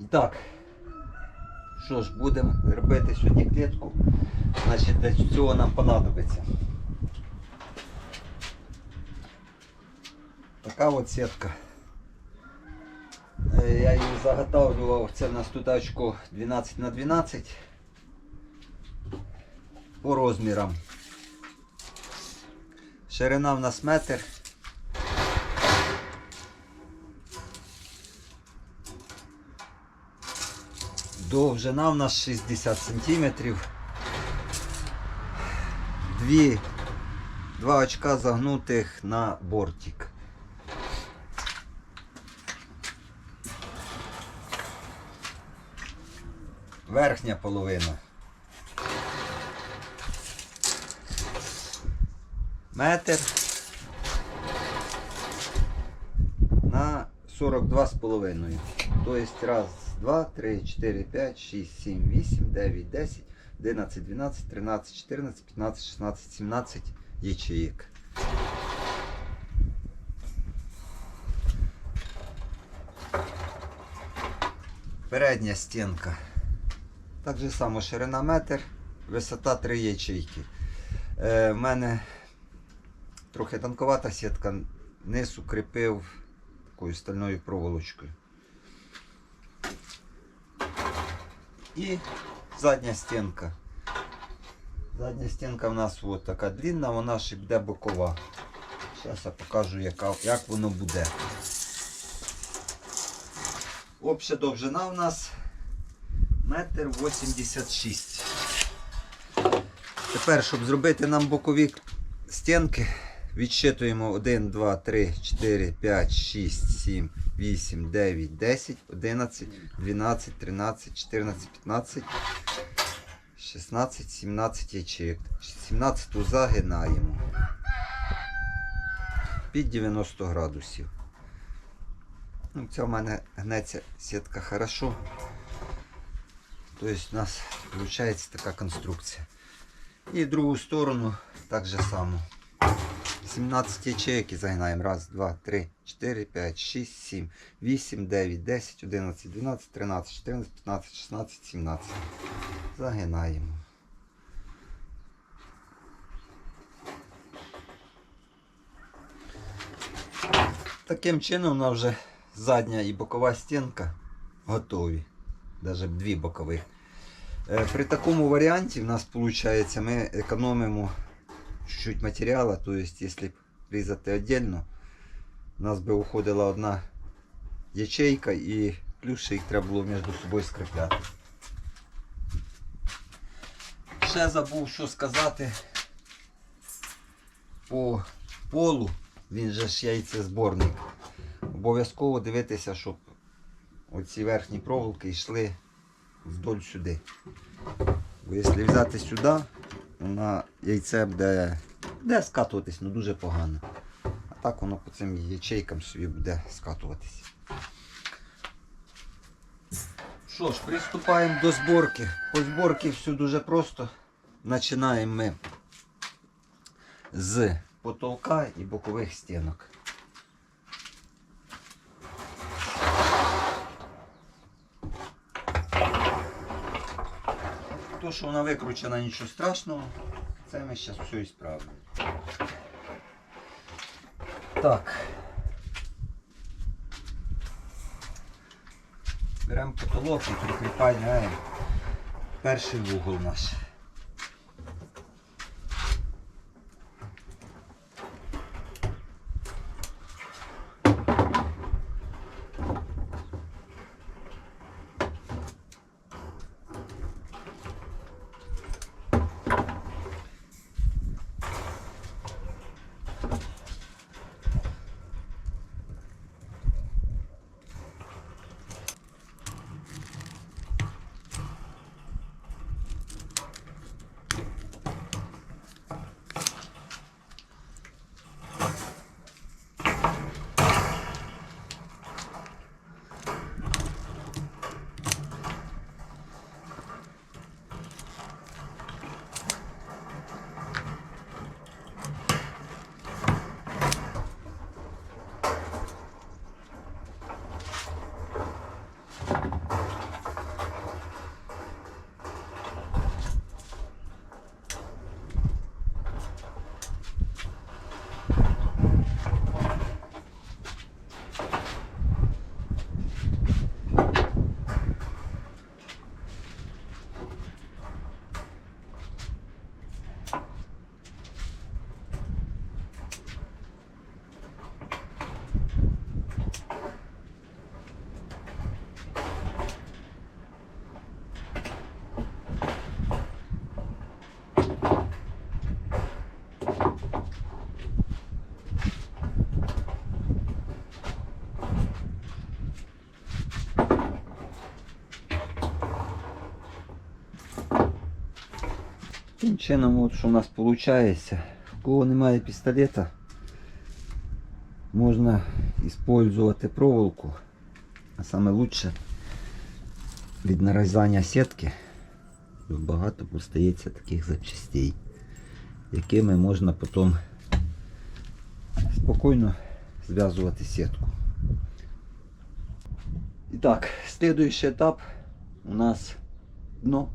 І так, що ж, будемо робити сьогодні клітку. Значить, для цього нам понадобиться. Така от сітка. Е, Я її заготовлював, це в нас тут очко 12 на 12 по розмірам. Ширина в нас метр. Довжина в нас 60 сантиметрів. Дві, два очка загнутих на бортик. Верхня половина. Метр на 42 з половиною. Тобто раз, два, три, чотири, п'ять, шість, сім, вісім, дев'ять, десять, одинадцять, дванадцять, тринадцять, чотирнадцять, п'ятнадцять, шістнадцять, сімнадцять ячеїк. Передня стінка. Так же само ширина метр, висота 3 ячейки. Е, в мене трохи тонковата сітка, низ укріпив такою стальною проволочкою. І задня стінка. Задня стінка в нас от така длинна, вона ще буде бокова. Зараз я покажу, яка, як воно буде. Обща довжина в нас метр 86. Тепер, щоб зробити нам бокові стінки, відщитуємо 1, 2, 3, 4, 5, 6, 7, 8, 9, 10, 11, 12, 13, 14, 15, 16, 17 ячеек. 17 загинаємо. Під 90 градусів. Ну, це в мене гнеться сітка хорошо. Тобто у нас виходить така конструкція. І другу сторону так же само. 17 ячеек і загинаємо. Раз, два, три, 4, 5, 6, 7, 8, 9, 10, 11, 12, 13, 14, 15, 16, 17. Загинаємо. Таким чином у нас вже задня і бокова стінка готові. Навіть дві бокових. Е, При такому варіанті в нас виходить, ми економимо чуть-чуть матеріалу. Тобто, якщо б різати віддільно, у нас би уходила одна ячейка і плюс ще їх треба було між собою скріпляти. Ще забув що сказати по полу. Він же ж яйцезборник. Обов'язково дивитися, щоб оці верхні проволоки йшли вдоль сюди. Бо якщо взяти сюди, на яйце буде, буде скатуватись, ну дуже погано. А так воно по цим ячейкам собі буде скатуватись. Що ж, приступаємо до зборки. По зборці все дуже просто. Починаємо ми з потолка і бокових стінок. То, що вона викручена, нічого страшного. Це ми зараз все і справимо. Так. Беремо потолок і прикріпаємо перший вугол наш. Таким чином, от що у нас виходить. У кого немає пістолета, можна використовувати проволоку. А саме лучше від нарізання сітки багато постається таких запчастей, якими можна потім спокійно зв'язувати сітку. І так, слідуючий етап у нас дно.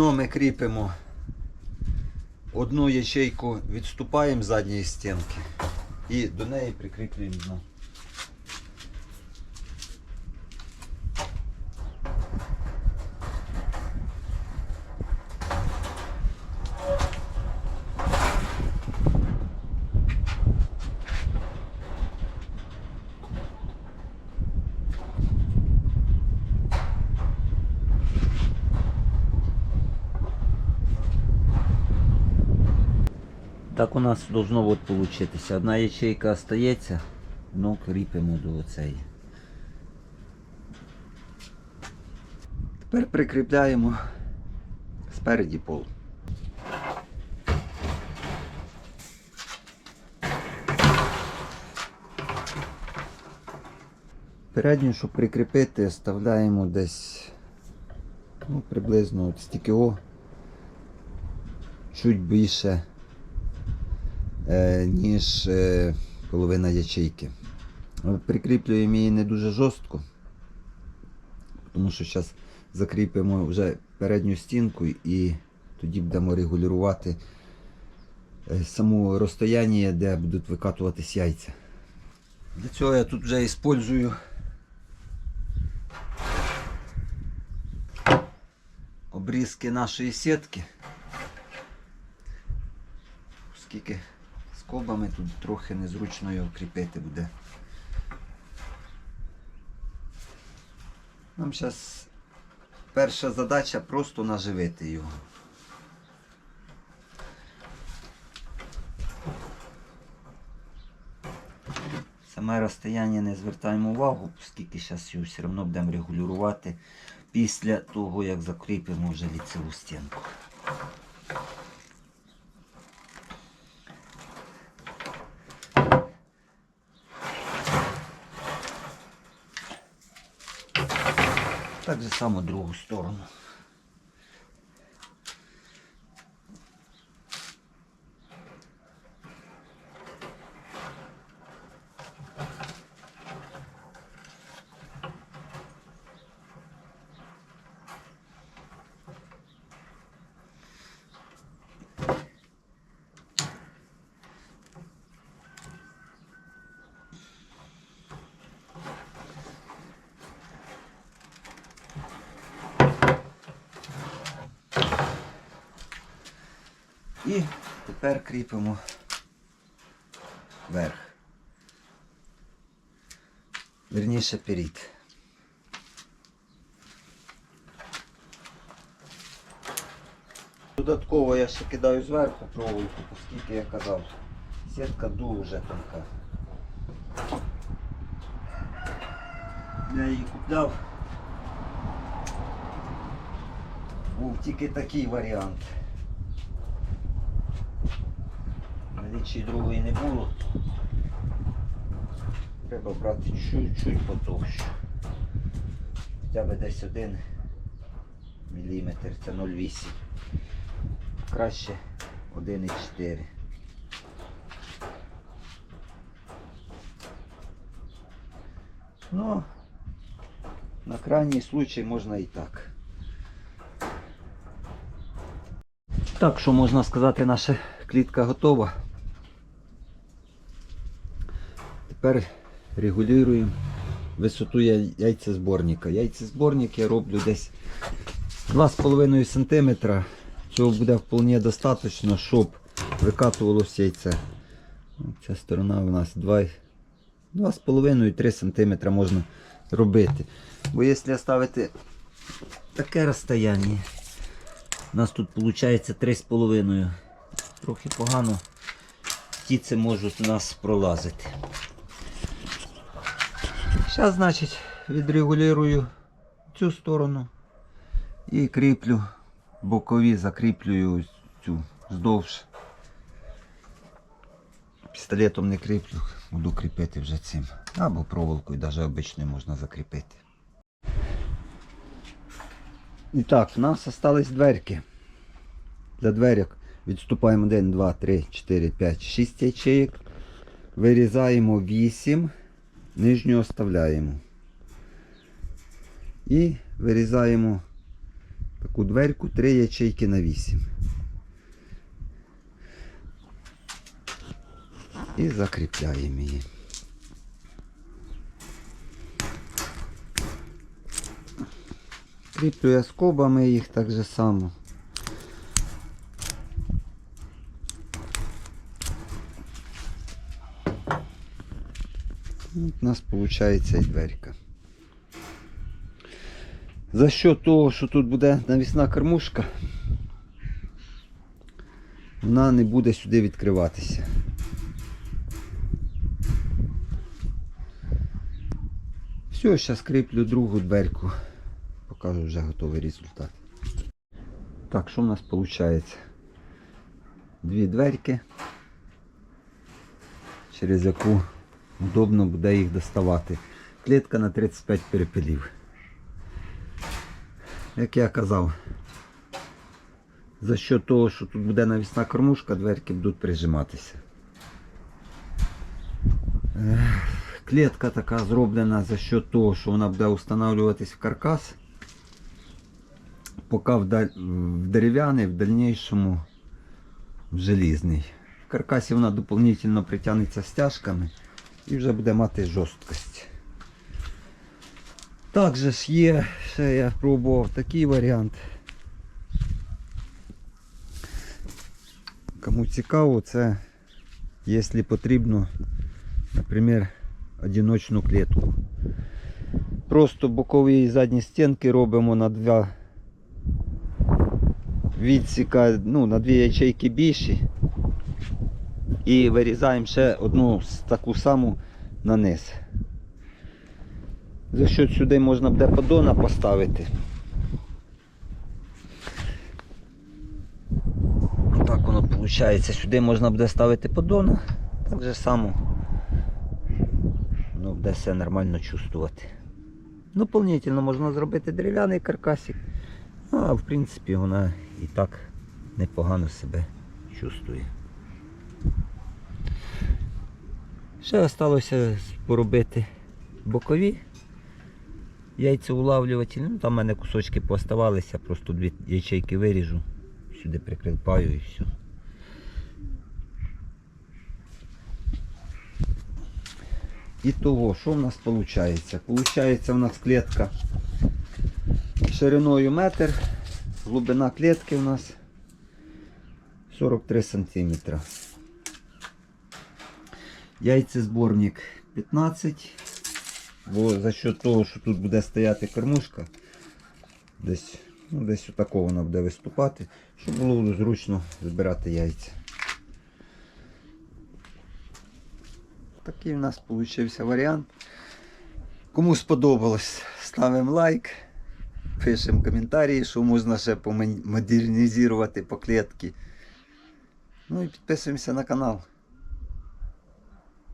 Дно ми кріпимо одну ячейку відступаємо з задньої стінки і до неї прикріплюємо дно. Так у нас должно вот получитися. Одна ячейка остається, дно кріпимо до оцеї. Тепер прикріпляємо спереді пол. Передню, щоб прикріпити, вставляємо десь ну, приблизно от стільки о, чуть більше ніж е, половина ячейки. Е, Прикріплюємо її не дуже жорстко, тому що зараз закріпимо вже передню стінку і тоді будемо регулювати е, саму розстояння, де будуть викатуватись яйця. Для цього я тут вже використовую обрізки нашої сітки. Оскільки скобами тут трохи незручно його кріпити буде. Нам зараз перша задача просто наживити його. Саме розстояння не звертаємо увагу, оскільки зараз його все одно будемо регулювати після того, як закріпимо вже ліцеву стінку. Так же само другу сторону. І тепер кріпимо верх. Верніше перід. Додатково я ще кидаю зверху проволоку, оскільки я казав, сітка дуже тонка. Я її купляв. Був тільки такий варіант. Налічі другої не було. Треба брати чуть-чуть потовще. Хоча б десь один міліметр, це 0,8. Краще 1,4. Ну, на крайній случай можна і так. Так, що можна сказати, наша клітка готова. Тепер регулюємо висоту яйцезборника. Яйцезборник я роблю десь 2,5 см. Цього буде вполне достатньо, щоб викатувалося яйце. Ця сторона у нас 2,5-3 см можна робити. Бо якщо ставити таке розстояння, у нас тут виходить 3,5. Трохи погано птиці можуть у нас пролазити. Зараз, значить, відрегулюю цю сторону і кріплю бокові, закріплюю цю вздовж. Пістолетом не кріплю, буду кріпити вже цим. Або проволокою, навіть обичною можна закріпити. І так, в нас остались дверки. Для дверок відступаємо 1, 2, 3, 4, 5, 6 ячеїк. Вирізаємо 8, нижню оставляємо. І вирізаємо таку дверку 3 ячейки на 8. І закріпляємо її. Кріплює скобами їх так же само. От у нас виходить і дверка. За що того, що тут буде навісна кормушка, вона не буде сюди відкриватися. Все, зараз кріплю другу дверку. Покажу вже готовий результат. Так, що в нас виходить? Дві дверки, через яку удобно буде їх доставати. Клітка на 35 перепелів. Як я казав, за що того, що тут буде навісна кормушка, дверки будуть прижиматися. Клітка така зроблена за що того, що вона буде встановлюватись в каркас. Поки в дерев'яний, в дальнішому в желізний. В каркасі вона доповнительно притягнеться стяжками і вже буде мати жорсткость. Також є, ще я пробував такий варіант. Кому цікаво, це якщо потрібно, наприклад, одиночну клітку. Просто бокові і задні стінки робимо на два відсіка, ну, на дві ячейки більші. І вирізаємо ще одну таку саму на низ. Що сюди можна буде поддона поставити. Так воно виходить. Сюди можна буде ставити поддона. Так же само воно буде все нормально чувствувати. Дополнительно можна зробити дерев'яний каркасик. Ну, а в принципі вона і так непогано себе чувствує. Ще залишилося поробити бокові яйцеулавлювателі. Ну, там в мене кусочки пооставалися, просто дві ячейки виріжу, сюди прикріпаю і все. І того, що в нас виходить? Получається у нас клітка шириною метр, глибина клітки у нас 43 см. Яйцезборник 15. Бо за що того, що тут буде стояти кормушка, десь, ну, десь отако вона буде виступати, щоб було зручно збирати яйця. Такий у нас вийшов варіант. Кому сподобалось, ставимо лайк, пишемо коментарі, що можна ще помодернізувати по клітки. Ну і підписуємося на канал.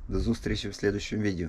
До зустрічі в следующем відео.